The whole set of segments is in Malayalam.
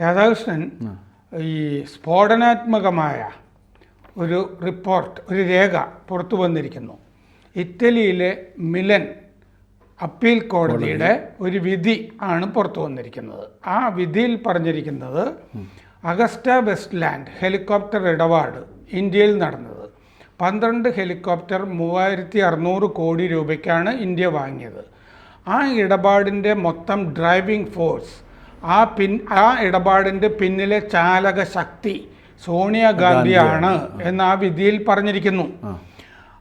രാധാകൃഷ്ണൻ ഈ സ്ഫോടനാത്മകമായ ഒരു റിപ്പോർട്ട് ഒരു രേഖ പുറത്തു വന്നിരിക്കുന്നു. ഇറ്റലിയിലെ മിലൻ അപ്പീൽ കോടതിയുടെ ഒരു വിധി ആണ് പുറത്തു വന്നിരിക്കുന്നത്. ആ വിധിയിൽ പറഞ്ഞിരിക്കുന്നത് അഗസ്റ്റ വെസ്റ്റ്ലാൻഡ് ഹെലികോപ്റ്റർ ഇടപാട് ഇന്ത്യയിൽ നടന്നത്. പന്ത്രണ്ട് ഹെലികോപ്റ്റർ മൂവായിരത്തി അറുന്നൂറ് കോടി രൂപയ്ക്കാണ് ഇന്ത്യ വാങ്ങിയത്. ആ ഇടപാടിന്റെ മൊത്തം ഡ്രൈവിംഗ് ഫോഴ്സ് ആ പിൻ ആ ഇടപാടിന്റെ പിന്നിലെ ചാലക ശക്തി സോണിയാഗാന്ധിയാണ് എന്ന് ആ വിധിയിൽ പറഞ്ഞിരിക്കുന്നു.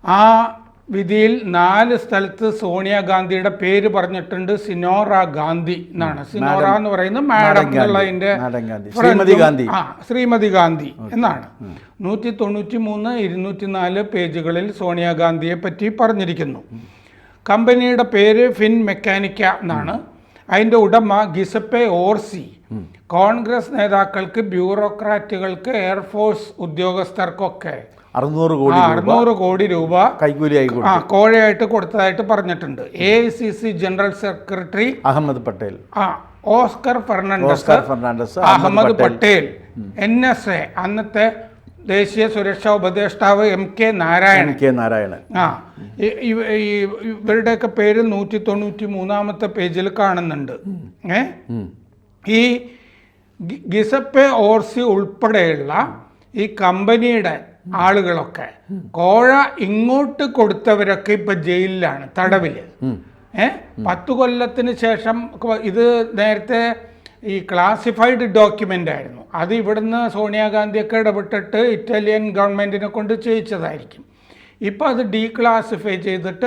ആ. വിധിയിൽ നാല് സ്ഥലത്ത് സോണിയാഗാന്ധിയുടെ പേര് പറഞ്ഞിട്ടുണ്ട് സിനോറ ഗാന്ധി എന്നാണ്. സിനോറ എന്ന് പറയുന്നത് മാഡം എന്നുള്ളതിന്റെ ഗാന്ധി. ആ ശ്രീമതി ഗാന്ധി എന്നാണ്. നൂറ്റി തൊണ്ണൂറ്റി മൂന്ന് ഇരുന്നൂറ്റി നാല് പേജുകളിൽ സോണിയാഗാന്ധിയെ പറ്റി പറഞ്ഞിരിക്കുന്നു. കമ്പനിയുടെ പേര് ഫിൻ മെക്കാനിക്ക എന്നാണ്. അതിന്റെ ഉടമ ഗിസപ്പെ ഓർസി. കോൺഗ്രസ് നേതാക്കൾക്ക് ബ്യൂറോക്രാറ്റുകൾക്ക് എയർഫോഴ്സ് ഉദ്യോഗസ്ഥർക്കൊക്കെ. അറുന്നൂറ് കോടി രൂപ അറുന്നൂറ് കോടി രൂപ കൈക്കൂലിയായി ആ കോഴയായിട്ട് കൊടുത്തതായിട്ട് പറഞ്ഞിട്ടുണ്ട്. A C C general secretary Ahmed Patel. ആ Oscar Fernandes Oscar Fernandes Ahmed Patel. N S A അന്നത്തെ ദേശീയ സുരക്ഷാ ഉപദേഷ്ടാവ് M K Narayanan. K Narayanan. ആ ഇവരുടെയൊക്കെ പേര് നൂറ്റി തൊണ്ണൂറ്റി മൂന്നാമത്തെ പേജിൽ കാണുന്നുണ്ട്. ഏ? ഈ ഗിസപ്പെ ഓർസി ഉൾപ്പെടെയുള്ള ഈ കമ്പനിയുടെ ആളുകളൊക്കെ കോഴ ഇങ്ങോട്ട് കൊടുത്തവരൊക്കെ ഇപ്പൊ ജയിലിലാണ് തടവിൽ. ഏ? പത്തു കൊല്ലത്തിന് ശേഷം ഇത് നേരത്തെ ഈ ക്ലാസിഫൈഡ് ഡോക്യുമെന്റ് ആയിരുന്നു. അത് ഇവിടുന്ന് സോണിയാഗാന്ധിയൊക്കെ ഇടപെട്ടിട്ട് ഇറ്റാലിയൻ ഗവൺമെന്റിനെ കൊണ്ട് ചെയ്യിച്ചതായിരിക്കും. ഇപ്പോൾ അത് ഡീക്ലാസിഫൈ ചെയ്തിട്ട്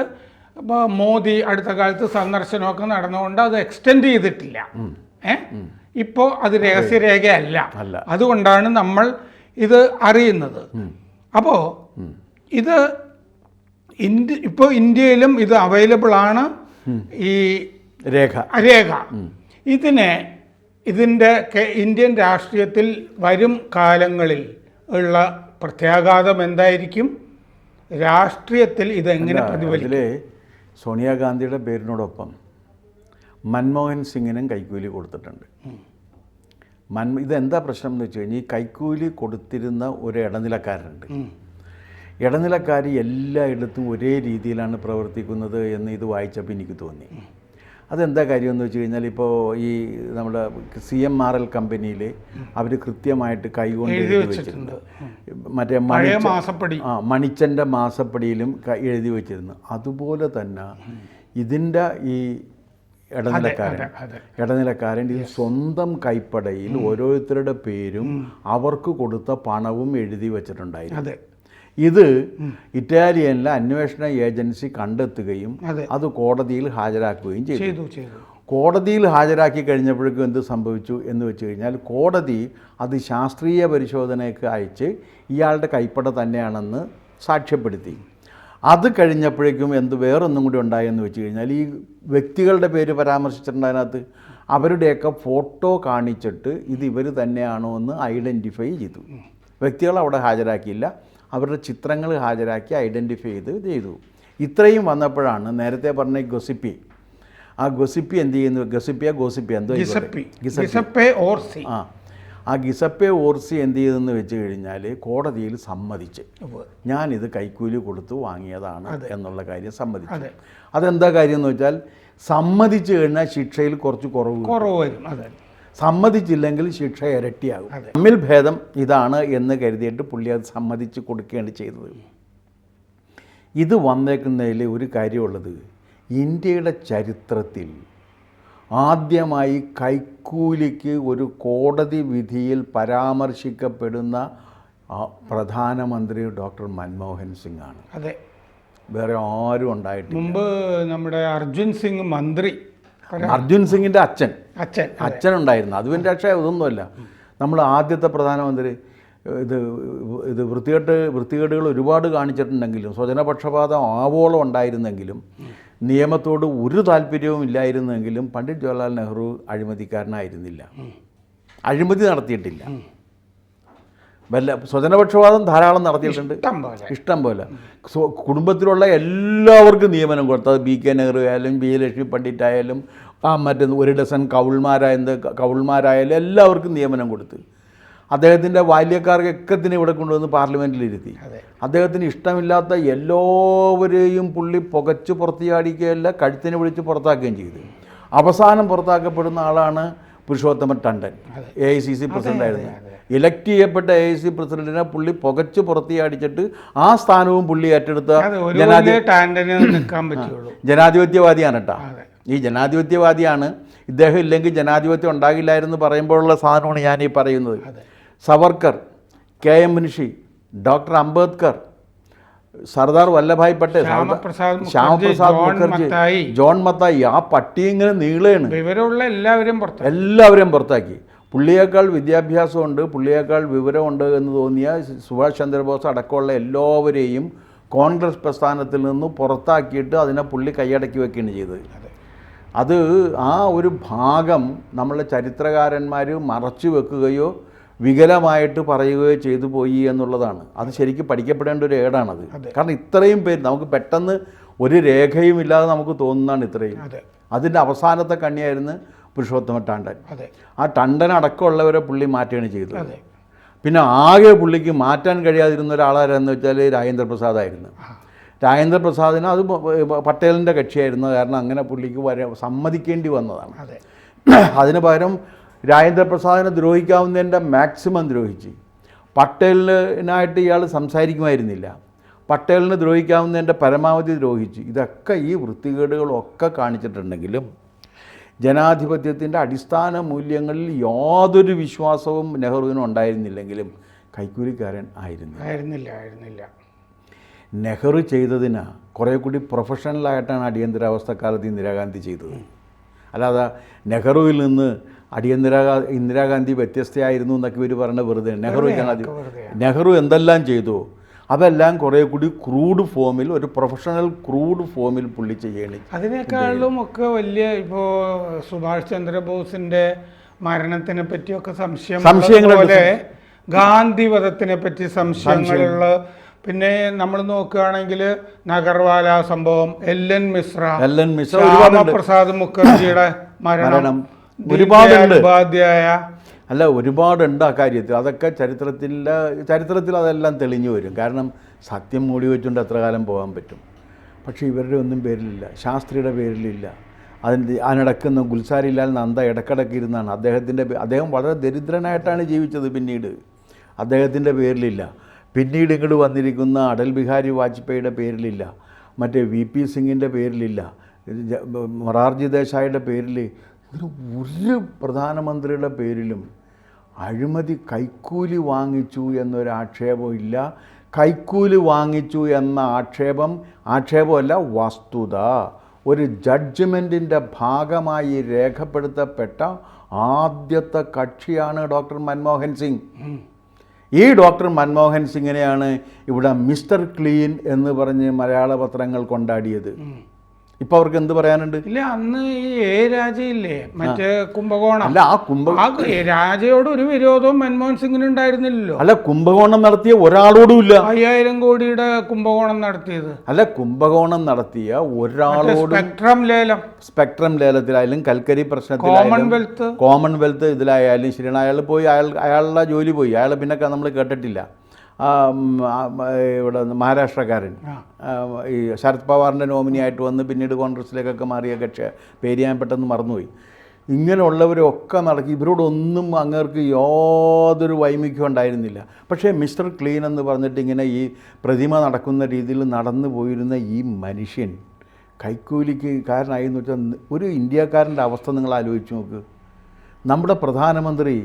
ഇപ്പോൾ മോദി അടുത്ത കാലത്ത് സന്ദർശനമൊക്കെ നടന്നുകൊണ്ട് അത് എക്സ്റ്റെൻഡ് ചെയ്തിട്ടില്ല. ഏ? ഇപ്പോൾ അത് രഹസ്യരേഖയല്ല. അതുകൊണ്ടാണ് നമ്മൾ ഇത് അറിയുന്നത്. അപ്പോൾ ഇത് ഇന്ത്യ ഇപ്പോൾ ഇന്ത്യയിലും ഇത് അവൈലബിൾ ആണ്. ഈ രേഖ. രേഖ. ഇതിനെ ഇതിന്റെ ഇന്ത്യൻ രാഷ്ട്രീയത്തിൽ വരും കാലങ്ങളിൽ ഉള്ള പ്രത്യാഘാതം എന്തായിരിക്കും? രാഷ്ട്രീയത്തിൽ ഇതെങ്ങനെ പ്രതിഫലിക്കും? സോണിയാഗാന്ധിയുടെ പേരിനോടൊപ്പം മൻമോഹൻ സിംഗിനും കൈക്കൂലി കൊടുത്തിട്ടുണ്ട്. മൻ ഇതെന്താ പ്രശ്നം എന്ന് വെച്ച് കഴിഞ്ഞാൽ ഈ കൈക്കൂലി കൊടുത്തിരുന്ന ഒരു ഇടനിലക്കാരുണ്ട്. ഇടനിലക്കാർ എല്ലായിടത്തും ഒരേ രീതിയിലാണ് പ്രവർത്തിക്കുന്നത് എന്ന് ഇത് വായിച്ചപ്പോൾ എനിക്ക് തോന്നി. അതെന്താ കാര്യം എന്ന് വെച്ച് കഴിഞ്ഞാൽ ഇപ്പോൾ ഈ നമ്മുടെ സി എം ആർ എൽ കമ്പനിയിൽ അവർ കൃത്യമായിട്ട് കൈകൊണ്ട് എഴുതി വെച്ചിട്ടുണ്ട്. മറ്റേ മാസപ്പടി. ആ മണിച്ചന്റെ മാസപ്പടിയിലും എഴുതി വെച്ചിരുന്നു. അതുപോലെ തന്നെ ഇതിന്റെ ഈ ഇടനിലക്കാരൻ. ഇടനിലക്കാരൻ ഇത് സ്വന്തം കൈപ്പടയിൽ ഓരോരുത്തരുടെ പേരും അവർക്ക് കൊടുത്ത പണവും എഴുതി വെച്ചിട്ടുണ്ടായിരുന്നു. ഇത് ഇറ്റാലിയനിലെ അന്വേഷണ ഏജൻസി കണ്ടെത്തുകയും അത്. കോടതിയിൽ ഹാജരാക്കുകയും ചെയ്തു. കോടതിയിൽ ഹാജരാക്കി കഴിഞ്ഞപ്പോഴേക്കും എന്ത് സംഭവിച്ചു എന്ന് വെച്ച് കഴിഞ്ഞാൽ കോടതി അത് ശാസ്ത്രീയ പരിശോധനയ്ക്ക് അയച്ച് ഇയാളുടെ കൈപ്പട തന്നെയാണെന്ന് സാക്ഷ്യപ്പെടുത്തി. അത് കഴിഞ്ഞപ്പോഴേക്കും എന്ത് വേറൊന്നും കൂടി ഉണ്ടായെന്ന് വെച്ച് കഴിഞ്ഞാൽ ഈ വ്യക്തികളുടെ പേര് പരാമർശിച്ചിട്ടുണ്ട് അതിനകത്ത്. അവരുടെയൊക്കെ ഫോട്ടോ കാണിച്ചിട്ട് ഇത് ഇവർ തന്നെയാണോ എന്ന് ഐഡന്റിഫൈ ചെയ്തു. വ്യക്തികൾ അവിടെ ഹാജരാക്കിയില്ല. അവരുടെ ചിത്രങ്ങൾ ഹാജരാക്കി ഐഡന്റിഫൈ ചെയ്ത് ചെയ്തു. ഇത്രയും വന്നപ്പോഴാണ് നേരത്തെ പറഞ്ഞ ഗൊസിപ്പി. ആ ഗൊസിപ്പി എന്ത് ചെയ്യുന്നു? ഗൊസിപ്പിയ ഗോസിപ്പി എന്തോ ഗിസപ്പി. ഗിസപ്പി. ഗിസപ്പെ ഓർസി. ആ. ആ ഗിസപ്പെ ഓർസി എന്ത് ചെയ്തെന്ന് വെച്ച് കഴിഞ്ഞാൽ കോടതിയിൽ സമ്മതിച്ച്. ഞാൻ ഞാനിത് കൈക്കൂലി കൊടുത്ത് വാങ്ങിയതാണ് എന്നുള്ള കാര്യം സമ്മതിച്ചു. അതെ. അതെന്താ കാര്യം എന്ന് വെച്ചാൽ സമ്മതിച്ചു കഴിഞ്ഞാൽ ശിക്ഷയിൽ കുറച്ച് കുറവ്. കുറവ് വരും. അതെ. സമ്മതിച്ചില്ലെങ്കിൽ ശിക്ഷ ഇരട്ടിയാകും. തമ്മിൽ ഭേദം ഇതാണ് എന്ന് കരുതിയിട്ട് പുള്ളി അത് സമ്മതിച്ച് കൊടുക്കുകയാണ് ചെയ്തത്. ഇത് വന്നേക്കുന്നതിൽ ഒരു കാര്യമുള്ളത് ഇന്ത്യയുടെ ചരിത്രത്തിൽ ആദ്യമായി കൈക്കൂലിക്ക് ഒരു കോടതി വിധിയിൽ പരാമർശിക്കപ്പെടുന്ന പ്രധാനമന്ത്രി ഡോക്ടർ മൻമോഹൻ സിംഗ് ആണ്. അതെ. വേറെ ആരും ഉണ്ടായിട്ട് മുമ്പ് നമ്മുടെ അർജുൻ സിംഗ് മന്ത്രി അർജുൻ സിംഗിന്റെ അച്ഛൻ. അച്ഛൻ അച്ഛനുണ്ടായിരുന്നു. അത് പിന്നെ പക്ഷേ ഇതൊന്നുമല്ല നമ്മൾ ആദ്യത്തെ പ്രധാനമന്ത്രി ഇത് ഇത് വൃത്തികെട്ട് വൃത്തികേടുകൾ ഒരുപാട് കാണിച്ചിട്ടുണ്ടെങ്കിലും സ്വജനപക്ഷപാതം ആവോളം ഉണ്ടായിരുന്നെങ്കിലും നിയമത്തോട് ഒരു താല്പര്യവും ഇല്ലായിരുന്നെങ്കിലും പണ്ഡിറ്റ് ജവഹർലാൽ നെഹ്റു അഴിമതിക്കാരനായിരുന്നില്ല. അഴിമതി നടത്തിയിട്ടില്ല. വല്ല സ്വജനപക്ഷപാതം ധാരാളം നടത്തിയിട്ടുണ്ട്. ഇഷ്ടം പോലെ. കുടുംബത്തിലുള്ള എല്ലാവർക്കും നിയമനം കൊടുത്തു അത് ബി കെ നെഹ്റു ആയാലും ബി ലക്ഷ്മി പണ്ഡിറ്റ് ആയാലും ആ മറ്റേ ഒരു ഡസൻ കൗൾമാരായ എന്ത് കൗൾമാരായാലും എല്ലാവർക്കും നിയമനം കൊടുത്ത്. അദ്ദേഹത്തിന്റെ ബാല്യക്കാർക്കൊക്കെ തന്നെ ഇവിടെ കൊണ്ടുവന്ന് പാർലമെന്റിലിരുത്തി അദ്ദേഹത്തിന് ഇഷ്ടമില്ലാത്ത എല്ലാവരെയും പുള്ളി പുകച്ച് പുറത്തിയാടിക്കുകയല്ല കഴുത്തിന് വിളിച്ച് പുറത്താക്കുകയും ചെയ്തു. അവസാനം പുറത്താക്കപ്പെടുന്ന ആളാണ് Purushottam Tandon. A I C C പ്രസിഡന്റായിരുന്നു elect ചെയ്യപ്പെട്ട എ സി പ്രസിഡന്റിനെ പുള്ളി പുകച്ച് പുറത്തിയാടിച്ചിട്ട് ആ സ്ഥാനവും പുള്ളി ഏറ്റെടുത്ത ജനാധിപത്യവാദിയാണ് കേട്ടോ. ഈ ജനാധിപത്യവാദിയാണ് ഇദ്ദേഹം ഇല്ലെങ്കിൽ ജനാധിപത്യം ഉണ്ടാകില്ലായിരുന്നു പറയുമ്പോഴുള്ള സാധനമാണ് ഞാൻ ഈ പറയുന്നത്. Savarkar K M Munshi doctor Ambedkar Sardar Vallabhbhai Patel Syamaprasad Mukherjee, John Mathai. ആ പട്ടി ഇങ്ങനെ നീളയാണ്. എല്ലാവരും എല്ലാവരെയും പുറത്താക്കി. പുള്ളിയേക്കാൾ വിദ്യാഭ്യാസമുണ്ട് പുള്ളിയേക്കാൾ വിവരമുണ്ട് എന്ന് തോന്നിയ സുഭാഷ് ചന്ദ്രബോസ് അടക്കമുള്ള എല്ലാവരെയും കോൺഗ്രസ് പ്രസ്ഥാനത്തിൽ നിന്ന് പുറത്താക്കിയിട്ട് അതിനെ പുള്ളി കൈയടക്കി വെക്കുകയാണ് ചെയ്തത്. അതെ. ആ ഒരു ഭാഗം നമ്മളെ ചരിത്രകാരന്മാർ മറച്ചു വെക്കുകയോ വികലമായിട്ട് പറയുകയോ ചെയ്തു പോയി എന്നുള്ളതാണ്. അത് ശരിക്കും പഠിക്കപ്പെടേണ്ട ഒരു ഏടാണത്. കാരണം ഇത്രയും പേര് നമുക്ക് പെട്ടെന്ന് ഒരു രേഖയും ഇല്ലാതെ നമുക്ക് തോന്നുന്നതാണ് ഇത്രയും. അതെ. അതിന്റെ അവസാനത്തെ കണ്ണിയായിരുന്നു പുരുഷോത്തമ ടണ്ടൻ. ആ ടണ്ടൻ അടക്കമുള്ളവരെ പുള്ളി മാറ്റുകയാണ് ചെയ്തത്. പിന്നെ ആകെ പുള്ളിക്ക് മാറ്റാൻ കഴിയാതിരുന്ന ഒരാളാരെന്ന് വെച്ചാൽ രാജേന്ദ്ര പ്രസാദായിരുന്നു രാജേന്ദ്ര പ്രസാദിന് അത് പട്ടേലിന്റെ കക്ഷിയായിരുന്നു. കാരണം അങ്ങനെ പുള്ളിക്ക് വര സമ്മതിക്കേണ്ടി വന്നതാണ്. അതെ. അതിന് പകരം രാജേന്ദ്രപ്രസാദിനെ ദ്രോഹിക്കാവുന്നതിന്റെ മാക്സിമം ദ്രോഹിച്ച്. പട്ടേലിനായിട്ട് ഇയാൾ സംസാരിക്കുമായിരുന്നില്ല. പട്ടേലിനെ ദ്രോഹിക്കാവുന്നതിന്റെ പരമാവധി ദ്രോഹിച്ച്. ഇതൊക്കെ ഈ വൃത്തികേടുകളൊക്കെ കാണിച്ചിട്ടുണ്ടെങ്കിലും ജനാധിപത്യത്തിന്റെ അടിസ്ഥാന മൂല്യങ്ങളിൽ യാതൊരു വിശ്വാസവും നെഹ്റുവിനും ഉണ്ടായിരുന്നില്ലെങ്കിലും കൈക്കൂലിക്കാരൻ ആയിരുന്നു ആയിരുന്നില്ല ആയിരുന്നില്ല. നെഹ്റു ചെയ്തതിന് കുറേ കൂടി പ്രൊഫഷണലായിട്ടാണ് അടിയന്തരാവസ്ഥക്കാലത്ത് ഇന്ദിരാഗാന്ധി ചെയ്തത്. അല്ലാതെ നെഹ്റുവിൽ നിന്ന് അടിയന്തരാ ഇന്ദിരാഗാന്ധി വ്യത്യസ്തയായിരുന്നു എന്നൊക്കെ ഇവർ പറഞ്ഞ വെറുതെ. നെഹ്റു നെഹ്റു എന്തെല്ലാം ചെയ്തു? അതെല്ലാം കുറേ കൂടി ക്രൂഡ് ഫോമിൽ ഒരു പ്രൊഫഷണൽ ക്രൂഡ് ഫോമിൽ പുള്ളി ചെയ്യണി. അതിനേക്കാളും ഒക്കെ വലിയ ഇപ്പോ സുഭാഷ് ചന്ദ്രബോസിന്റെ മരണത്തിനെ പറ്റിയൊക്കെ സംശയം സംശയങ്ങൾ പോലെ ഗാന്ധി വധത്തിനെ പറ്റി സംശയങ്ങളുള്ള പിന്നെ നമ്മൾ നോക്കുകയാണെങ്കിൽ നഗർവാല സംഭവം L N Mishra L N Mishra Prasad മുഖർജിയുടെ മരണം. ദയാൽ ഉപാധ്യായ അല്ല ഒരുപാടുണ്ട് ആ കാര്യത്തിൽ. അതൊക്കെ ചരിത്രത്തിന്റെ ചരിത്രത്തിൽ അതെല്ലാം തെളിഞ്ഞു വരും. കാരണം സത്യം മൂടി വെച്ചുകൊണ്ട് എത്ര കാലം പോകാൻ പറ്റും? പക്ഷേ ഇവരുടെ ഒന്നും പേരിലില്ല. ശാസ്ത്രിയുടെ പേരിലില്ല. അതിന്റെ അതിനിടക്കുന്ന ഗുൽസാരിലാൽ നന്ദ ഇടക്കിടക്ക് ഇരുന്നാണ്. അദ്ദേഹത്തിന്റെ അദ്ദേഹം വളരെ ദരിദ്രനായിട്ടാണ് ജീവിച്ചത് പിന്നീട്. അദ്ദേഹത്തിന്റെ പേരിലില്ല. പിന്നീട് ഇങ്ങോട്ട് വന്നിരിക്കുന്ന അടൽ ബിഹാരി വാജ്പേയിയുടെ പേരിലില്ല. മറ്റേ വി പി സിംഗിന്റെ പേരിലില്ല. മൊറാർജി ദേശായിയുടെ പേരിൽ ഇതിന് ഒരു പ്രധാനമന്ത്രിയുടെ പേരിലും അഴിമതി കൈക്കൂലി വാങ്ങിച്ചു എന്നൊരു ആക്ഷേപം ഇല്ല. കൈക്കൂലി വാങ്ങിച്ചു എന്ന ആക്ഷേപം ആക്ഷേപമല്ല വസ്തുത. ഒരു ജഡ്ജ്മെന്റിന്റെ ഭാഗമായി രേഖപ്പെടുത്തപ്പെട്ട ആദ്യത്തെ കക്ഷിയാണ് ഡോക്ടർ മൻമോഹൻ സിംഗ്. ഈ ഡോക്ടർ മൻമോഹൻ സിംഗിനെയാണ് ഇവിടെ മിസ്റ്റർ ക്ലീൻ എന്ന് പറഞ്ഞ് മലയാള പത്രങ്ങൾ കൊണ്ടാടിയത്. ഇപ്പോൾ അവർക്ക് എന്ത് പറയാനുണ്ട്? ഇല്ല അന്ന് ഈ ഏ രാജയില്ലേ മറ്റേ കുംഭകോണം. അല്ല ആ കുംഭ ആ രാജയോട് ഒരു വിരോധവും മൻമോഹൻ സിംഗിന് ഉണ്ടായിരുന്നില്ലല്ലോ. അല്ല കുംഭകോണം നടത്തിയ ഒരാളോടും ഇല്ല. അയ്യായിരം കോടിയുടെ കുംഭകോണം നടത്തിയത്. അല്ല കുംഭകോണം നടത്തിയ ഒരാളോടും സ്പെക്ട്രം ലേലം. സ്പെക്ട്രം ലേലത്തിലായാലും കൽക്കരി പ്രശ്നത്തിലായാലും കോമൺവെൽത്ത് കോമൺവെൽത്ത് ഇതിലായാലും ശരിയാണ് അയാൾ പോയി അയാൾ അയാളുടെ ജോലി പോയി. അയാൾ പിന്നെ നമ്മൾ കേട്ടിട്ടില്ല. ഇവിടെ മഹാരാഷ്ട്രക്കാരൻ. ഈ ശരത് പവാറിന്റെ നോമിനിയായിട്ട് വന്ന് പിന്നീട് കോൺഗ്രസിലേക്കൊക്കെ മാറിയ കക്ഷി പേര് ഞാൻ പെട്ടെന്ന് മറന്നുപോയി. ഇങ്ങനെയുള്ളവരൊക്കെ നടക്കി ഇവരോടൊന്നും അങ്ങേർക്ക് യാതൊരു വൈമുഖ്യം ഉണ്ടായിരുന്നില്ല. പക്ഷേ മിസ്റ്റർ ക്ലീൻ എന്ന് പറഞ്ഞിട്ട് ഇങ്ങനെ ഈ പ്രതിമ നടക്കുന്ന രീതിയിൽ നടന്നു പോയിരുന്ന ഈ മനുഷ്യൻ കൈക്കൂലിക്ക് കാരനായി എന്ന് വെച്ചാൽ ഒരു ഇന്ത്യക്കാരന്റെ അവസ്ഥ നിങ്ങൾ ആലോചിച്ച് നോക്ക്. നമ്മുടെ പ്രധാനമന്ത്രി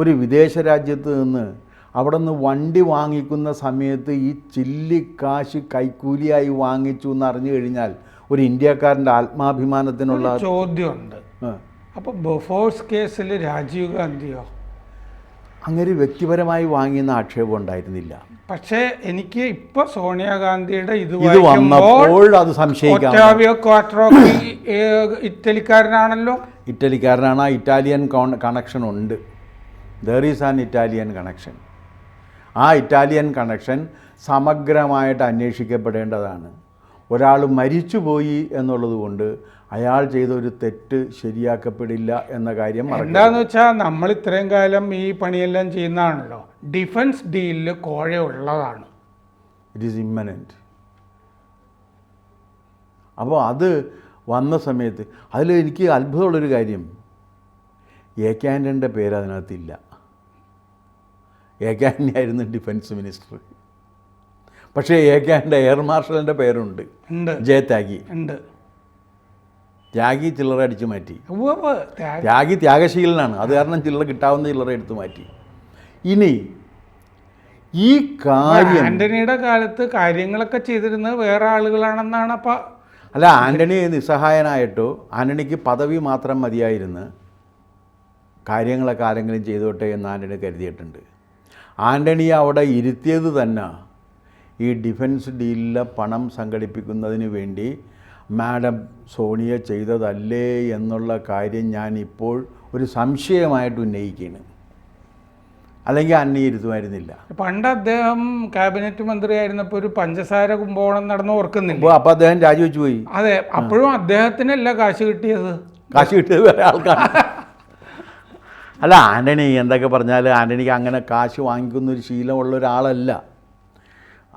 ഒരു വിദേശ രാജ്യത്ത് നിന്ന് അവിടെ നിന്ന് വണ്ടി വാങ്ങിക്കുന്ന സമയത്ത് ഈ ചില്ലിക്കാശ് കൈക്കൂലിയായി വാങ്ങിച്ചു എന്ന് അറിഞ്ഞു കഴിഞ്ഞാൽ ഒരു ഇന്ത്യക്കാരന്റെ ആത്മാഭിമാനത്തിനുള്ള ചോദ്യമുണ്ട്. അപ്പോൾ അപ്പൊ ബൊഫോഴ്സ് കേസിൽ രാജീവ് ഗാന്ധിയോ? അങ്ങനെ വ്യക്തിപരമായി വാങ്ങിയെന്ന ആക്ഷേപം ഉണ്ടായിരുന്നില്ല. പക്ഷേ എനിക്ക് ഇപ്പൊ സോണിയാഗാന്ധിയുടെ ഇത് ഇത് വന്നപ്പോൾ അത് സംശയിക്കാം ഇറ്റലിക്കാരനാണല്ലോ? ഇറ്റലിക്കാരനാണ് ആ ഇറ്റാലിയൻ കണക്ഷൻ ഉണ്ട്. There is an Italian connection ആ ഇറ്റാലിയൻ കണക്ഷൻ സമഗ്രമായിട്ട് അന്വേഷിക്കപ്പെടേണ്ടതാണ്. ഒരാൾ മരിച്ചുപോയി എന്നുള്ളത് കൊണ്ട് അയാൾ ചെയ്ത ഒരു തെറ്റ് ശരിയാക്കപ്പെടില്ല എന്ന കാര്യം. എന്താന്ന് വെച്ചാൽ നമ്മൾ ഇത്രയും കാലം ഈ പണിയെല്ലാം ചെയ്യുന്നതാണല്ലോ. ഡിഫൻസ് ഡീലിൽ കോഴ ഉള്ളതാണ് ഇറ്റ് ഈസ് ഇമ്മനന്റ് അപ്പോൾ അത് വന്ന സമയത്ത് അതിൽ എനിക്ക് അത്ഭുതമുള്ളൊരു കാര്യം. ആന്റണിന്റെ പേര് അതിനകത്തില്ല. എ കെ ആന്റണി ആയിരുന്നു ഡിഫൻസ് മിനിസ്റ്റർ. പക്ഷേ എ കെ ആന്റെ എയർ മാർഷലിന്റെ പേരുണ്ട്. ജയ ത്യാഗി ഉണ്ട്. ത്യാഗി ചില്ലറ അടിച്ചു മാറ്റി. ത്യാഗി ത്യാഗശീലനാണ്. അത് കാരണം ചില്ലറ കിട്ടാവുന്ന ചില്ലറ എടുത്തു മാറ്റി. ഇനി ഈ കാര്യം ആന്റണിയുടെ കാലത്ത് കാര്യങ്ങളൊക്കെ ചെയ്തിരുന്നത് വേറെ ആളുകളാണെന്നാണ് അപ്പൊ അല്ല ആന്റണി നിസ്സഹായനായിട്ടോ ആന്റണിക്ക് പദവി മാത്രം മതിയായിരുന്നു കാര്യങ്ങളൊക്കെ ആരെങ്കിലും ചെയ്തോട്ടെ എന്ന് ആന്റണി കരുതിയിട്ടുണ്ട്. ആന്റണിയെ അവിടെ ഇരുത്തിയത് തന്നെ. ഈ ഡിഫൻസ് ഡീലിലെ പണം സംഘടിപ്പിക്കുന്നതിന് വേണ്ടി മാഡം സോണിയ ചെയ്തതല്ലേ എന്നുള്ള കാര്യം ഞാൻ ഇപ്പോൾ ഒരു സംശയമായിട്ട് ഉന്നയിക്കുകയാണ്. അല്ലെങ്കിൽ അന്നി ഇരുത്തുമായിരുന്നില്ല. പണ്ട് അദ്ദേഹം ക്യാബിനറ്റ് മന്ത്രിയായിരുന്നപ്പോൾ ഒരു പഞ്ചസാര കുമ്പോണം നടന്ന് ഓർക്കുന്നില്ല? അപ്പോൾ അദ്ദേഹം രാജിവെച്ചു പോയി അതെ അപ്പോഴും അദ്ദേഹത്തിനല്ല കാശ് കിട്ടിയത്. കാശ് കിട്ടിയത് വേറെ ആൾക്കാണ് അല്ല ആന്റണി എന്തൊക്കെ പറഞ്ഞാൽ ആന്റണിക്ക് അങ്ങനെ കാശ് വാങ്ങിക്കുന്ന ഒരു ശീലമുള്ള ഒരാളല്ല.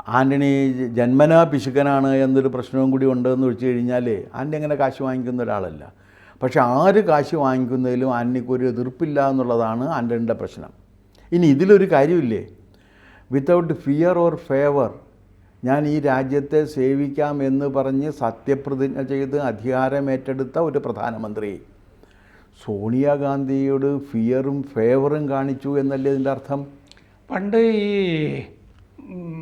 ആന്റണി ജന്മനാ പിശുക്കനാണ് എന്നൊരു പ്രശ്നവും കൂടി ഉണ്ടെന്ന് വെച്ച് കഴിഞ്ഞാൽ ആന്റണി അങ്ങനെ കാശ് വാങ്ങിക്കുന്ന ഒരാളല്ല. പക്ഷെ ആര് കാശ് വാങ്ങിക്കുന്നതിലും ആന്റണിക്ക് ഒരു എതിർപ്പില്ല എന്നുള്ളതാണ് ആന്റണിയുടെ പ്രശ്നം. ഇനി ഇതിലൊരു കാര്യമില്ലേ? വിത്തൗട്ട് ഫിയർ ഓർ ഫേവർ ഞാൻ ഈ രാജ്യത്തെ സേവിക്കാം എന്ന് പറഞ്ഞ് സത്യപ്രതിജ്ഞ ചെയ്ത് അധികാരമേറ്റെടുത്ത ഒരു പ്രധാനമന്ത്രി. സോണിയാഗാന്ധിയോട് ഫിയറും ഫേവറും കാണിച്ചു എന്നല്ലേ ഇതിന്റെ അർത്ഥം? പണ്ട് ഈ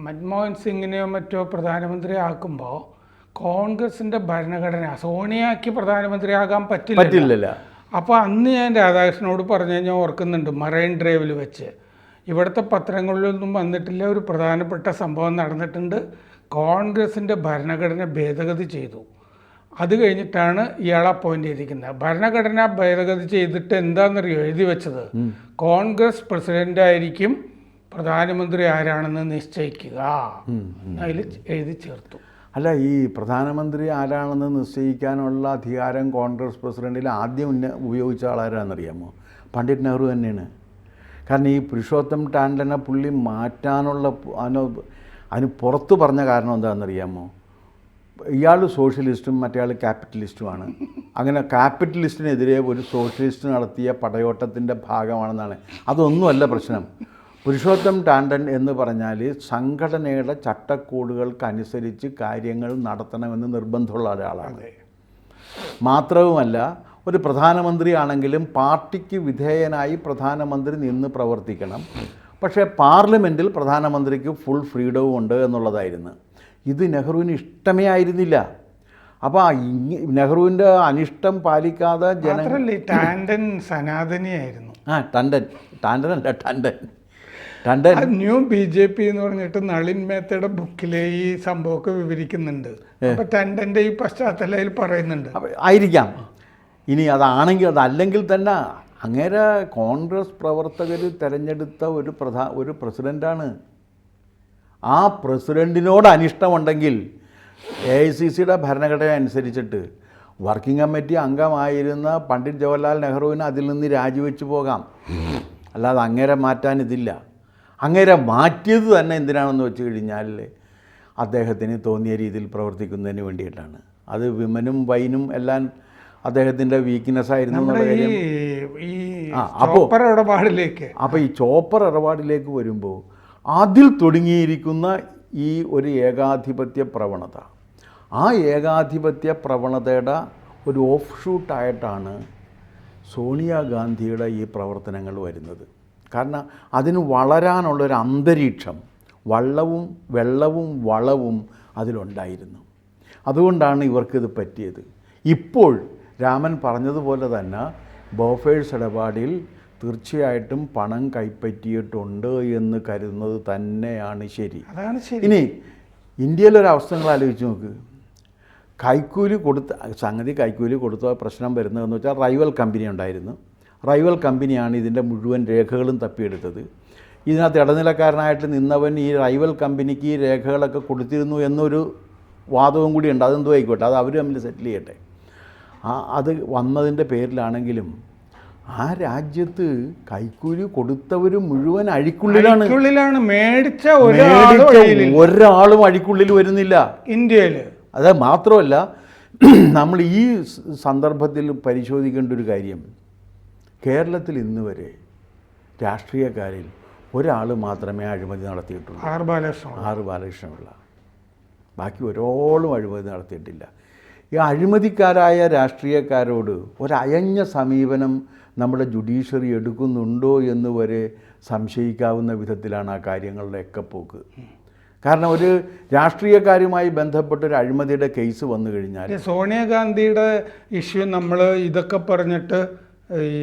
മൻമോഹൻ സിംഗിനെയോ മറ്റോ പ്രധാനമന്ത്രി ആക്കുമ്പോൾ കോൺഗ്രസിന്റെ ഭരണഘടന സോണിയാക്ക് പ്രധാനമന്ത്രിയാകാൻ പറ്റില്ല പറ്റില്ലല്ലോ. അപ്പോൾ അന്ന് ഞാൻ രാധാകൃഷ്ണനോട് പറഞ്ഞു ഞാൻ ഓർക്കുന്നുണ്ട് മറൈൻ ഡ്രൈവിൽ വെച്ച്. ഇവിടുത്തെ പത്രങ്ങളിലൊന്നും വന്നിട്ടില്ല ഒരു പ്രധാനപ്പെട്ട സംഭവം നടന്നിട്ടുണ്ട്. കോൺഗ്രസിന്റെ ഭരണഘടന ഭേദഗതി ചെയ്തു. അത് കഴിഞ്ഞിട്ടാണ് ഇയാളെ അപ്പോയിന്റ് ചെയ്തിരിക്കുന്നത്. ഭരണഘടന ഭേദഗതി ചെയ്തിട്ട് എന്താണെന്നറിയോ? എഴുതി വെച്ചത്. കോൺഗ്രസ് പ്രസിഡന്റ് ആയിരിക്കും പ്രധാനമന്ത്രി ആരാണെന്ന് നിശ്ചയിക്കുക. അതിൽ എഴുതി ചേർത്തു. അല്ല ഈ പ്രധാനമന്ത്രി ആരാണെന്ന് നിശ്ചയിക്കാനുള്ള അധികാരം കോൺഗ്രസ് പ്രസിഡന്റിൽ ആദ്യം ഉപയോഗിച്ച ആളാരാണെന്നറിയാമോ? പണ്ഡിറ്റ് നെഹ്റു തന്നെയാണ്. കാരണം ഈ പുരുഷോത്തം ടാൻഡനെ പുള്ളി മാറ്റാനുള്ള അതിന് അതിന് പുറത്ത് പറഞ്ഞ കാരണം എന്താണെന്നറിയാമോ? ഇയാൾ സോഷ്യലിസ്റ്റും മറ്റേയാൾ ക്യാപിറ്റലിസ്റ്റുമാണ്. അങ്ങനെ ക്യാപിറ്റലിസ്റ്റിനെതിരെ ഒരു സോഷ്യലിസ്റ്റ് നടത്തിയ പടയോട്ടത്തിന്റെ ഭാഗമാണെന്നാണ്. അതൊന്നുമല്ല പ്രശ്നം. പുരുഷോത്തം ടാൻഡൻ എന്ന് പറഞ്ഞാൽ സംഘടനയുടെ ചട്ടക്കൂടുകൾക്കനുസരിച്ച് കാര്യങ്ങൾ നടത്തണമെന്ന് നിർബന്ധമുള്ള ഒരാളാണ്. മാത്രവുമല്ല ഒരു പ്രധാനമന്ത്രി ആണെങ്കിലും പാർട്ടിക്ക് വിധേയനായി പ്രധാനമന്ത്രി നിന്ന് പ്രവർത്തിക്കണം. പക്ഷേ പാർലമെന്റിൽ പ്രധാനമന്ത്രിക്ക് ഫുൾ ഫ്രീഡവും ഉണ്ട് എന്നുള്ളതായിരുന്നു. ഇത് നെഹ്റുവിന് ഇഷ്ടമേ ആയിരുന്നില്ല. അപ്പോൾ നെഹ്റുവിന്റെ അനിഷ്ടം പാലിക്കാതെ ജനങ്ങൾ ടാൻഡൻ സനാതനിയായിരുന്നു. ആ ടണ്ടൻ ടണ്ടൻ അല്ല Tandon Tandon new B J P എന്ന് പറഞ്ഞിട്ട് നളിൻ മേത്തയുടെ ബുക്കിലെ ഈ സംഭവമൊക്കെ വിവരിക്കുന്നുണ്ട്. അപ്പൊ ടണ്ടന്റെ ഈ പശ്ചാത്തലയിൽ പറയുന്നുണ്ട്. ആയിരിക്കാം. ഇനി അതാണെങ്കിൽ അതല്ലെങ്കിൽ തന്നെ അങ്ങനെ കോൺഗ്രസ് പ്രവർത്തകർ തിരഞ്ഞെടുത്ത ഒരു പ്രധാ ഒരു പ്രസിഡന്റാണ് ആ പ്രസിഡന്റിനോട് അനിഷ്ടമുണ്ടെങ്കിൽ എ ഐ സി സിയുടെ ഭരണഘടന അനുസരിച്ചിട്ട് വർക്കിംഗ് കമ്മിറ്റി അംഗമായിരുന്ന പണ്ഡിറ്റ് ജവഹർലാൽ നെഹ്റുവിന് അതിൽ നിന്ന് രാജിവെച്ച് പോകാം. അല്ലാതെ അങ്ങേരെ മാറ്റാനിതില്ല അങ്ങേരെ മാറ്റിയത് തന്നെ എന്തിനാണെന്ന് വെച്ച് കഴിഞ്ഞാൽ അദ്ദേഹത്തിന് തോന്നിയ രീതിയിൽ പ്രവർത്തിക്കുന്നതിന് വേണ്ടിയിട്ടാണ്. അത് വിമനും വൈനും എല്ലാം അദ്ദേഹത്തിന്റെ വീക്ക്നെസ് ആയിരുന്നു എന്നുള്ള ഈ കാര്യം. ഈ ആ, അപ്പോ- ഇടപാടിലേക്ക്. അപ്പോൾ ഈ ചോപ്പർ ഇടപാടിലേക്ക് വരുമ്പോൾ അതിൽ തുടങ്ങിയിരിക്കുന്ന ഈ ഒരു ഏകാധിപത്യ പ്രവണത. ആ ഏകാധിപത്യ പ്രവണതയുടെ ഒരു ഓഫ് ഷൂട്ടായിട്ടാണ് സോണിയാഗാന്ധിയുടെ ഈ പ്രവർത്തനങ്ങൾ വരുന്നത്. കാരണം അതിന് വളരാനുള്ളൊരു അന്തരീക്ഷം വള്ളവും വെള്ളവും വളവും അതിലുണ്ടായിരുന്നു. അതുകൊണ്ടാണ് ഇവർക്കിത് പറ്റിയത്. ഇപ്പോൾ രാമൻ പറഞ്ഞതുപോലെ തന്നെ ബോഫേഴ്സ് ഇടപാടിൽ തീർച്ചയായിട്ടും പണം കൈപ്പറ്റിയിട്ടുണ്ട് എന്ന് കരുതുന്നത് തന്നെയാണ് ശരി. അതാണ് ശരി. ഇനി ഇന്ത്യയിലൊരവസ്ഥ നിങ്ങൾ ആലോചിച്ച് നോക്ക്. കൈക്കൂലി കൊടുത്ത സംഗതി കൈക്കൂലി കൊടുത്ത പ്രശ്നം വരുന്നതെന്ന് വെച്ചാൽ റൈവൽ കമ്പനി ഉണ്ടായിരുന്നു. റൈവൽ കമ്പനിയാണ് ഇതിന്റെ മുഴുവൻ രേഖകളും തപ്പിയെടുത്തത്. ഇതിനകത്ത് ഇടനിലക്കാരനായിട്ട് നിന്നവൻ ഈ റൈവൽ കമ്പനിക്ക് ഈ രേഖകളൊക്കെ കൊടുത്തിരുന്നു എന്നൊരു വാദവും കൂടിയുണ്ട് ഉണ്ട്. അതെന്തോ ആയിക്കോട്ടെ. അത് അവർ തമ്മിൽ സെറ്റിൽ ചെയ്യട്ടെ. ആ അത് വന്നതിന്റെ പേരിലാണെങ്കിലും ആ രാജ്യത്ത് കൈക്കൂലി കൊടുത്തവർ മുഴുവൻ അഴിക്കുള്ളിലാണ്. അഴിക്കുള്ളിലാണ്. മേടിച്ച ഒരാളും ഒരാളും അഴിക്കുള്ളിൽ വരുന്നില്ല. ഇന്ത്യയിൽ. അത് മാത്രമല്ല നമ്മൾ ഈ സന്ദർഭത്തിൽ പരിശോധിക്കേണ്ട ഒരു കാര്യം. കേരളത്തിൽ ഇന്ന് വരെ രാഷ്ട്രീയക്കാരിൽ ഒരാൾ മാത്രമേ അഴിമതി നടത്തിയിട്ടുള്ളൂ. ആർ ബാലകൃഷ്ണ ആറ് ബാലകൃഷ്ണപിള്ള ബാക്കി ഒരാളും അഴിമതി നടത്തിയിട്ടില്ല. ഈ അഴിമതിക്കാരായ രാഷ്ട്രീയക്കാരോട് ഒരയഞ്ഞ സമീപനം നമ്മുടെ ജുഡീഷ്യറി എടുക്കുന്നുണ്ടോ എന്ന് വരെ സംശയിക്കാവുന്ന വിധത്തിലാണ് ആ കാര്യങ്ങളുടെയൊക്കെ പോക്ക്. കാരണം ഒരു രാഷ്ട്രീയക്കാരുമായി ബന്ധപ്പെട്ട ഒരു അഴിമതിയുടെ കേസ് വന്നു കഴിഞ്ഞാൽ സോണിയാഗാന്ധിയുടെ ഇഷ്യൂ നമ്മൾ ഇതൊക്കെ പറഞ്ഞിട്ട് ഈ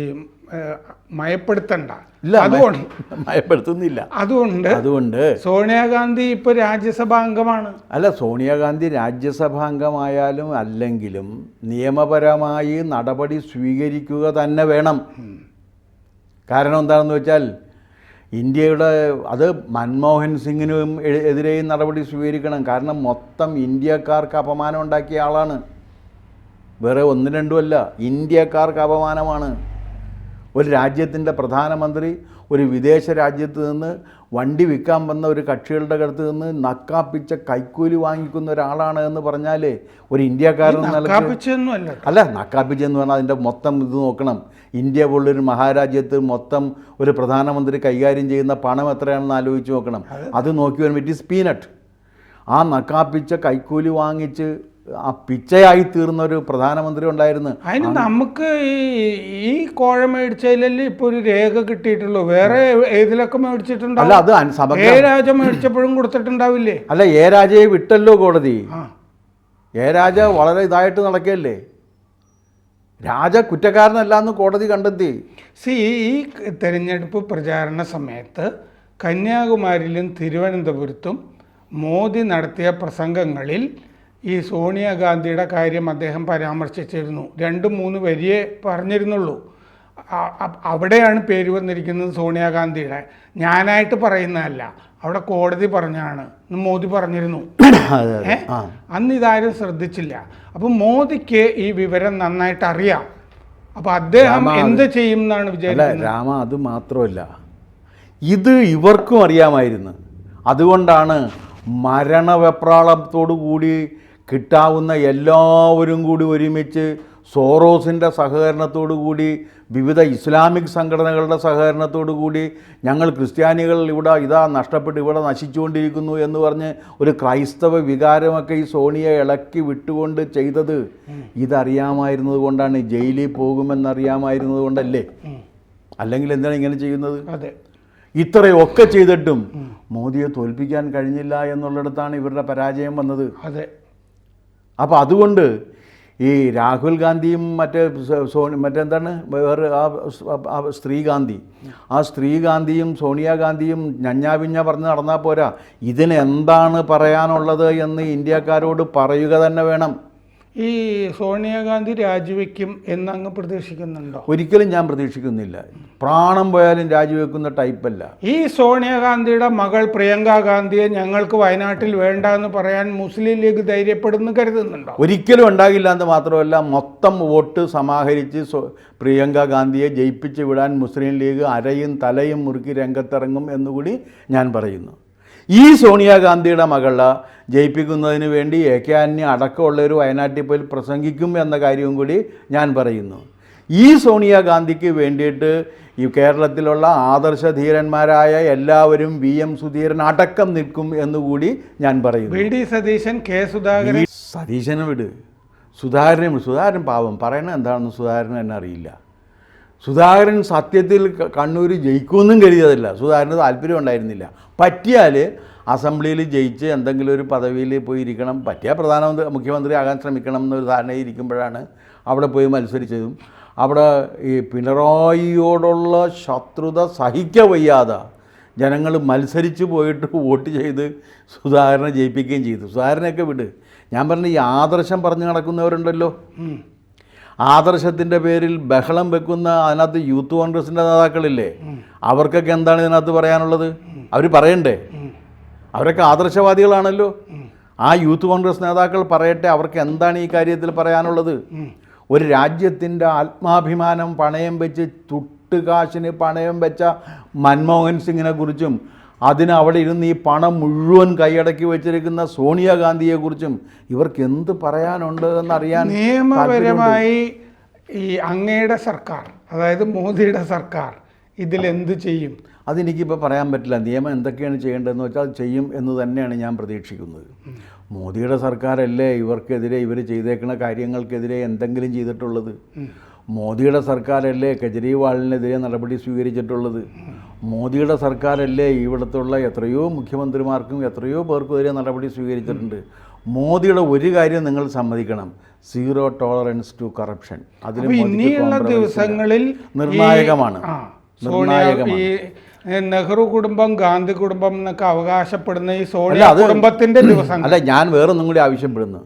മയപ്പെടുത്തണ്ട. ഇല്ല അതുകൊണ്ട് മയപ്പെടുത്തുന്നില്ല. അതുകൊണ്ട് അതുകൊണ്ട് സോണിയാഗാന്ധി ഇപ്പൊ രാജ്യസഭാ അംഗമാണ്. അല്ല സോണിയാഗാന്ധി രാജ്യസഭാംഗമായാലും അല്ലെങ്കിലും നിയമപരമായി നടപടി സ്വീകരിക്കുക തന്നെ വേണം. കാരണം എന്താണെന്ന് വെച്ചാൽ ഇന്ത്യയുടെ അത് മൻമോഹൻ സിംഗിനും എതിരെയും നടപടി സ്വീകരിക്കണം. കാരണം മൊത്തം ഇന്ത്യക്കാർക്ക് അപമാനം ഉണ്ടാക്കിയ ആളാണ്. വേറെ ഒന്ന് രണ്ടുമല്ല ഇന്ത്യക്കാർക്ക് അപമാനമാണ്. ഒരു രാജ്യത്തിന്റെ പ്രധാനമന്ത്രി ഒരു വിദേശ രാജ്യത്ത് നിന്ന് വണ്ടി വിൽക്കാൻ വന്ന ഒരു കക്ഷികളുടെ അടുത്ത് നിന്ന് നക്കാപ്പിച്ച കൈക്കൂലി വാങ്ങിക്കുന്ന ഒരാളാണ് എന്ന് പറഞ്ഞാലേ ഒരു ഇന്ത്യക്കാരൻ അല്ല. നക്കാപ്പിച്ചെന്ന് പറഞ്ഞാൽ അതിന്റെ മൊത്തം ഇത് നോക്കണം. ഇന്ത്യ പോലുള്ളൊരു മഹാരാജ്യത്ത് മൊത്തം ഒരു പ്രധാനമന്ത്രി കൈകാര്യം ചെയ്യുന്ന പണം എത്രയാണെന്ന് ആലോചിച്ച് നോക്കണം. അത് നോക്കി വരുമ്പോൾ ഇറ്റ് ഈസ് പീനട്ട് ആ നക്കാപ്പിച്ച കൈക്കൂലി വാങ്ങിച്ച് ആ പിച്ചയായി തീർന്ന ഒരു പ്രധാനമന്ത്രി ഉണ്ടായിരുന്നു. അതിന് നമുക്ക് ഈ ഈ കോഴ മേടിച്ചതിലല്ലേ ഇപ്പൊ ഒരു രേഖ കിട്ടിയിട്ടുള്ളൂ. വേറെ ഏതിലൊക്കെ അല്ല മേടിച്ചിട്ടുണ്ടാവും അത് അൻ- ഏ സമഗ്ര രാജ മേടിച്ചപ്പോഴും കൊടുത്തിട്ടുണ്ടാവില്ലേ? അല്ല എ രാജയെ വിട്ടല്ലോ കോടതി. എ രാജ വളരെ ഇതായിട്ട് നടക്കുകയല്ലേ? രാജ കുറ്റക്കാരനല്ല എന്ന് കോടതി കണ്ടെത്തി. സി ഈ തെരഞ്ഞെടുപ്പ് പ്രചാരണ സമയത്ത് കന്യാകുമാരിയിലും തിരുവനന്തപുരത്തും മോദി നടത്തിയ പ്രസംഗങ്ങളിൽ ഈ സോണിയാഗാന്ധിയുടെ കാര്യം അദ്ദേഹം പരാമർശിച്ചിരുന്നു. രണ്ട് മൂന്ന് വരിയെ പറഞ്ഞിരുന്നുള്ളൂ. അവിടെയാണ് പേര് വന്നിരിക്കുന്നത് സോണിയാഗാന്ധിയുടെ. ഞാനായിട്ട് പറയുന്നതല്ല. അവിടെ കോടതി പറഞ്ഞാണ് എന്ന് മോദി പറഞ്ഞിരുന്നു. അന്ന് ഇതാരും ശ്രദ്ധിച്ചില്ല. അപ്പം മോദിക്ക് ഈ വിവരം നന്നായിട്ട് അറിയാം. അപ്പോൾ അദ്ദേഹം എന്ത് ചെയ്യും എന്നാണ് വിചാരിക്കുന്നത്? രാമ അത് മാത്രമല്ല. ഇത് ഇവർക്കും അറിയാമായിരുന്നു. അതുകൊണ്ടാണ് മരണവെപ്രാളത്തോടു കൂടി കിട്ടാവുന്ന എല്ലാവരും കൂടി ഒരുമിച്ച് സോറോസിന്റെ സഹകരണത്തോടു കൂടി വിവിധ ഇസ്ലാമിക് സംഘടനകളുടെ സഹകരണത്തോടു കൂടി ഞങ്ങൾ ക്രിസ്ത്യാനികൾ ഇവിടെ ഇതാ നഷ്ടപ്പെട്ട് ഇവിടെ നശിച്ചുകൊണ്ടിരിക്കുന്നു എന്ന് പറഞ്ഞ് ഒരു ക്രൈസ്തവ വികാരമൊക്കെ ഈ സോണിയെ ഇളക്കി വിട്ടുകൊണ്ട് ചെയ്തത്. ഇതറിയാമായിരുന്നത് കൊണ്ടാണ്. ജയിലിൽ പോകുമെന്നറിയാമായിരുന്നത് കൊണ്ടല്ലേ. അല്ലെങ്കിൽ എന്താണ് ഇങ്ങനെ ചെയ്യുന്നത്? അതെ. ഇത്രയൊക്കെ ചെയ്തിട്ടും മോദിയെ തോൽപ്പിക്കാൻ കഴിഞ്ഞില്ല എന്നുള്ളിടത്താണ് ഇവരുടെ പരാജയം വന്നത്. അതെ. അപ്പോൾ അതുകൊണ്ട് ഈ രാഹുൽ ഗാന്ധിയും മറ്റേ സോണി മറ്റെന്താണ്? വേറെ ആ സ്ത്രീ ഗാന്ധി. ആ സ്ത്രീ ഗാന്ധിയും സോണിയാഗാന്ധിയും ഞഞ്ഞാവിഞ്ഞ പറഞ്ഞ് നടന്നാൽ പോരാ. ഇതിനെന്താണ് പറയാനുള്ളത് എന്ന് ഇന്ത്യക്കാരോട് പറയുക തന്നെ വേണം. ഈ സോണിയാഗാന്ധി രാജിവെക്കും എന്ന് അങ്ങ് പ്രതീക്ഷിക്കുന്നുണ്ടോ? ഒരിക്കലും ഞാൻ പ്രതീക്ഷിക്കുന്നില്ല. പ്രാണം പോയാലും രാജിവെക്കുന്ന ടൈപ്പല്ല. ഈ സോണിയാഗാന്ധിയുടെ മകൾ പ്രിയങ്ക ഗാന്ധിയെ ഞങ്ങൾക്ക് വയനാട്ടിൽ വേണ്ട എന്ന് പറയാൻ മുസ്ലിം ലീഗ് ധൈര്യപ്പെടുന്നു കരുതുന്നുണ്ടോ? ഒരിക്കലും ഉണ്ടാകില്ല എന്ന് മാത്രമല്ല മൊത്തം വോട്ട് സമാഹരിച്ച് പ്രിയങ്ക ഗാന്ധിയെ ജയിപ്പിച്ച് വിടാൻ മുസ്ലിം ലീഗ് അരയും തലയും മുറുക്കി രംഗത്തിറങ്ങും എന്നുകൂടി ഞാൻ പറയുന്നു. ഈ സോണിയാഗാന്ധിയുടെ മകളെ ജയിപ്പിക്കുന്നതിന് വേണ്ടി എ കെ ആന്യ അടക്കമുള്ളവർ വയനാട്ടിൽ പോയി പ്രസംഗിക്കും എന്ന കാര്യവും കൂടി ഞാൻ പറയുന്നു. ഈ സോണിയാഗാന്ധിക്ക് വേണ്ടിയിട്ട് ഈ കേരളത്തിലുള്ള ആദർശധീരന്മാരായ എല്ലാവരും വി എം സുധീരൻ അടക്കം നിൽക്കും എന്നുകൂടി ഞാൻ പറയുന്നു. V D Satheesan K Sudhakaran. സതീശനെ വിട്. സുധാകരനെ വിട്. സുധാകരൻ പാവം. പറയണത് എന്താണെന്ന് സുധാകരൻ എന്നെ അറിയില്ല. സുധാകരൻ സത്യത്തിൽ കണ്ണൂർ ജയിക്കുമെന്നും കരുതിയതല്ല. സുധാകരന് താല്പര്യം ഉണ്ടായിരുന്നില്ല. പറ്റിയാൽ അസംബ്ലിയിൽ ജയിച്ച് എന്തെങ്കിലും ഒരു പദവിയിൽ പോയി ഇരിക്കണം. പറ്റിയ പ്രധാനമന്ത്രി മുഖ്യമന്ത്രി ആകാൻ ശ്രമിക്കണം എന്നൊരു ധാരണയിൽ ഇരിക്കുമ്പോഴാണ് അവിടെ പോയി മത്സരിച്ചതും. അവിടെ ഈ പിണറായിയോടുള്ള ശത്രുത സഹിക്ക വയ്യാതെ ജനങ്ങൾ മത്സരിച്ച് പോയിട്ട് വോട്ട് ചെയ്ത് സുധാകരനെ ജയിപ്പിക്കുകയും ചെയ്തു. സുധാകരനെയൊക്കെ വിട്. ഞാൻ പറഞ്ഞ ഈ ആദർശം പറഞ്ഞു നടക്കുന്നവരുണ്ടല്ലോ. ആദർശത്തിന്റെ പേരിൽ ബഹളം വെക്കുന്ന അതിനകത്ത് യൂത്ത് കോൺഗ്രസിന്റെ നേതാക്കളില്ലേ? അവർക്കൊക്കെ എന്താണ് ഇതിനകത്ത് പറയാനുള്ളത്? അവർ പറയണ്ടേ? അവരൊക്കെ ആദർശവാദികളാണല്ലോ. ആ യൂത്ത് കോൺഗ്രസ് നേതാക്കൾ പറയട്ടെ അവർക്ക് എന്താണ് ഈ കാര്യത്തിൽ പറയാനുള്ളത്? ഒരു രാജ്യത്തിന്റെ ആത്മാഭിമാനം പണയം വെച്ച് തുട്ടുകാശിന് പണയം വെച്ച മൻമോഹൻ സിംഗിനെ കുറിച്ചും അതിന് അവിടെ ഇരുന്ന് ഈ പണം മുഴുവൻ കൈയടക്കി വെച്ചിരിക്കുന്ന സോണിയാഗാന്ധിയെക്കുറിച്ചും ഇവർക്ക് എന്ത് പറയാനുണ്ട് എന്നറിയാൻ നിയമപരമായി ഈ അങ്ങയുടെ സർക്കാർ അതായത് മോദിയുടെ സർക്കാർ ഇതിലെന്ത് ചെയ്യും? അതെനിക്കിപ്പോൾ പറയാൻ പറ്റില്ല. നിയമം എന്തൊക്കെയാണ് ചെയ്യേണ്ടതെന്ന് വെച്ചാൽ അത് ചെയ്യും എന്ന് തന്നെയാണ് ഞാൻ പ്രതീക്ഷിക്കുന്നത്. മോദിയുടെ സർക്കാരല്ലേ ഇവർക്കെതിരെ ഇവർ ചെയ്തേക്കുന്ന കാര്യങ്ങൾക്കെതിരെ എന്തെങ്കിലും ചെയ്തിട്ടുള്ളത്? മോദിയുടെ സർക്കാരല്ലേ കെജ്രിവാളിനെതിരെ നടപടി സ്വീകരിച്ചിട്ടുള്ളത്? മോദിയുടെ സർക്കാരല്ലേ ഇവിടത്തുള്ള എത്രയോ മുഖ്യമന്ത്രിമാർക്കും എത്രയോ പേർക്കുമെതിരെ നടപടി സ്വീകരിച്ചിട്ടുണ്ട്. മോദിയുടെ ഒരു കാര്യം നിങ്ങൾ സമ്മതിക്കണം. സീറോ ടോളറൻസ് ടു കറപ്ഷൻ അതിൽ ഇനിയുള്ള ദിവസങ്ങളിൽ നിർണായകമാണ്. നിർണായകമാണ്. നെഹ്റു കുടുംബം ഗാന്ധി കുടുംബം എന്നൊക്കെ അവകാശപ്പെടുന്ന ഈ സോണിയ കുടുംബത്തിന്റെ ദിവസം അല്ല ഞാൻ വേറൊന്നും കൂടി ആവശ്യപ്പെടുന്നു.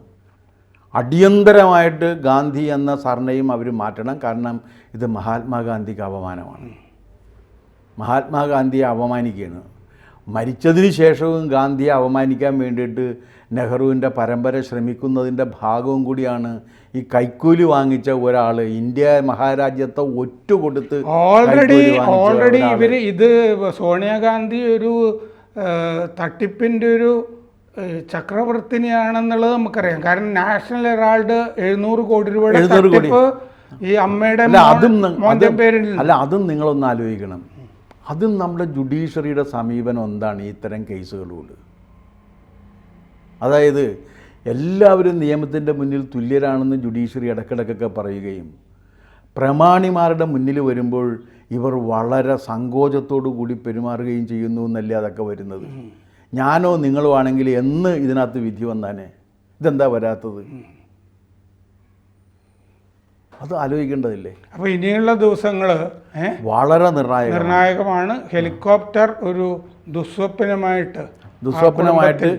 അടിയന്തരമായിട്ട് ഗാന്ധി എന്ന സർനെയും അവർ മാറ്റണം. കാരണം ഇത് മഹാത്മാഗാന്ധിക്ക് അപമാനമാണ്. മഹാത്മാഗാന്ധിയെ അപമാനിക്കുകയാണ്. മരിച്ചതിന് ശേഷവും ഗാന്ധിയെ അപമാനിക്കാൻ വേണ്ടിയിട്ട് നെഹ്റുവിന്റെ പരമ്പര ശ്രമിക്കുന്നതിന്റെ ഭാഗവും കൂടിയാണ് ഈ കൈക്കൂലി വാങ്ങിച്ച ഒരാൾ ഇന്ത്യ മഹാരാജ്യത്തെ ഒറ്റ കൊടുത്ത് ഓൾറെഡി ഓൾറെഡി ഇവർ ഇത് സോണിയാഗാന്ധി ഒരു തട്ടിപ്പിന്റെ ഒരു ചക്രവർത്തിനിയാണെന്നുള്ളത് നമുക്കറിയാം. കാരണം നാഷണൽ ഹെറാൾഡ് എഴുന്നൂറ് കോടി രൂപയുടെ 700 കോടി. തട്ടിപ്പ് ഈ അമ്മയുടെ അല്ല അതും മോന്റെ പേരിൽ അല്ല അതും നിങ്ങളൊന്ന് ആലോചിക്കണം. അതും നമ്മുടെ ജുഡീഷ്യറിയുടെ സമീപനം എന്താണ് ഇത്തരം കേസുകളോട്? അതായത് എല്ലാവരും നിയമത്തിന്റെ മുന്നിൽ തുല്യരാണെന്ന് ജുഡീഷ്യറി ഇടയ്ക്കിടയ്ക്കൊക്കെ പറയുകയും പ്രമാണിമാരുടെ മുന്നിൽ വരുമ്പോൾ ഇവർ വളരെ സങ്കോചത്തോടു കൂടി പെരുമാറുകയും ചെയ്യുന്നു എന്നല്ലേ അതൊക്കെ വരുന്നത്? ഞാനോ നിങ്ങളോ ആണെങ്കിൽ എന്ന് ഇതിനകത്ത് വിധി വന്നാനെ? ഇതെന്താ വരാത്തത്? അത് ആലോചിക്കേണ്ടതില്ലേ? അപ്പൊ ഇനിയുള്ള ദിവസങ്ങൾ വളരെ നിർണായക നിർണായകമാണ് ഹെലികോപ്റ്റർ ഒരു ദുസ്വപ്നമായിട്ട് ദുസ്വപ്നമായിട്ട്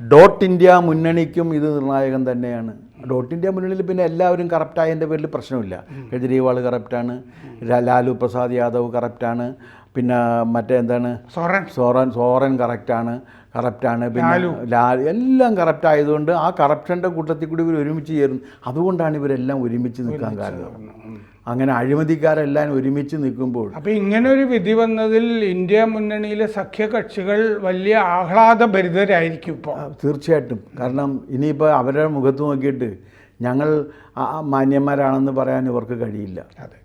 ഡോട്ട് ഇന്ത്യ മുന്നണിക്കും ഇത് നിർണായകം തന്നെയാണ്. ഡോട്ട് ഇന്ത്യ മുന്നണിയിൽ പിന്നെ എല്ലാവരും കറപ്റ്റായതിന്റെ പേരിൽ പ്രശ്നമില്ല. കെജ്രിവാൾ കറപ്റ്റാണ് ലാലു പ്രസാദ് യാദവ് കറപ്റ്റാണ് പിന്നെ മറ്റേ എന്താണ്? സോറൻ. സോറൻ സോറൻ കറക്റ്റാണ് കറപ്റ്റാണ് പിന്നെ ലാൽ എല്ലാം കറപ്റ്റ് ആയതുകൊണ്ട് ആ കറപ്ഷന്റെ കൂട്ടത്തിൽ കൂടി ഇവർ ഒരുമിച്ച് ചേരുന്നു അതുകൊണ്ടാണ് ഇവരെല്ലാം ഒരുമിച്ച് നിൽക്കാൻ കാരണം. അങ്ങനെ അഴിമതിക്കാരെല്ലാം ഒരുമിച്ച് നിൽക്കുമ്പോൾ അപ്പൊ ഇങ്ങനെ ഒരു വിധി വന്നതിൽ ഇന്ത്യ മുന്നണിയിലെ സഖ്യകക്ഷികൾ വലിയ ആഹ്ലാദഭരിതരായിരിക്കും ഇപ്പോൾ തീർച്ചയായിട്ടും. കാരണം ഇനിയിപ്പോൾ അവരുടെ മുഖത്ത് നോക്കിയിട്ട് ഞങ്ങൾ മാന്യന്മാരാണെന്ന് പറയാൻ ഇവർക്ക് കഴിയില്ല. അതെ.